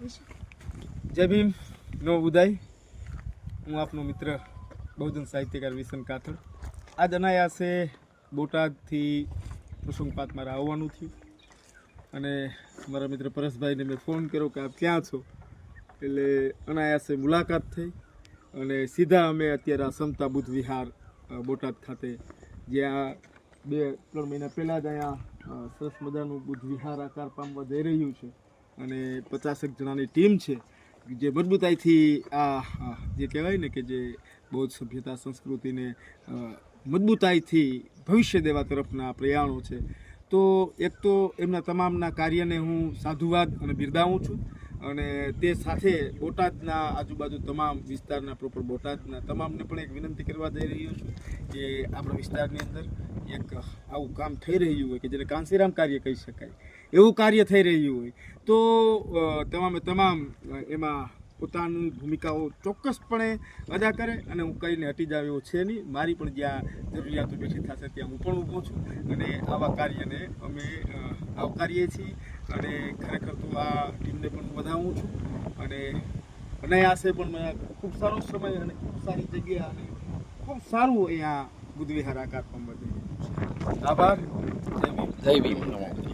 જય ભીમ. નો ઉદય. હું આપનો મિત્ર બહુજન સાહિત્યકાર વિસન કાથડ. આજ અનાયાસે બોટાદથી પ્રસંગપાત મારે આવવાનું થયું. અને મારા મિત્ર પરેશભાઈને મેં ફોન કર્યો કે આપ ક્યાં છો? એટલે અનાયાસે મુલાકાત થઈ અને સીધા અમે અત્યારે આ સમતા બુદ્ધ વિહાર બોટાદ ખાતે જ્યાં બે, ત્રણ મહિના પહેલાં જ અહીંયા સરસ મજાનું બુદ્ધ વિહાર આકાર પામવા જઈ રહ્યું છે. અને પચાસેક જણાની ટીમ છે, જે મજબૂતાઈથી આ જે કહેવાય ને કે જે બૌદ્ધ સભ્યતા સંસ્કૃતિને મજબૂતાઈથી ભવિષ્ય દેવા તરફના પ્રયાણો છે. તો એક તો એમના તમામના કાર્યને હું સાધુવાદ અને બિરદાવું છું અને તે સાથે બોટાદના આજુબાજુ તમામ વિસ્તારના પ્રોપર બોટાદના તમામને પણ એક વિનંતી કરવા જઈ રહ્યો છું કે આપણા વિસ્તારની અંદર એક આવું કામ થઈ રહ્યું હોય કે જેને કાંસીરામ કાર્ય કહી શકાય, એવું કાર્ય થઈ રહ્યું હોય, તો તમામે તમામ એમાં પોતાની ભૂમિકાઓ ચોક્કસપણે અદા કરે અને હું કહીને હટી જાવ એવો છે નહીં. મારી પણ જ્યાં જરૂરિયાતો બેઠી થશે ત્યાં હું પણ ઊભો છું અને આવા કાર્યને અમે આવકારીએ છીએ અને ખરેખર તો આ ટીમને પણ વધાવું છું અને અનાયાસે પણ ખૂબ સારો સમય અને ખૂબ સારી જગ્યા અને ખૂબ સારું અહીંયા બુદ્ધ વિહાર આકાર પામવા જઈ રહ્યું છે. આભાર. જય ભીમ. જય ભીમ.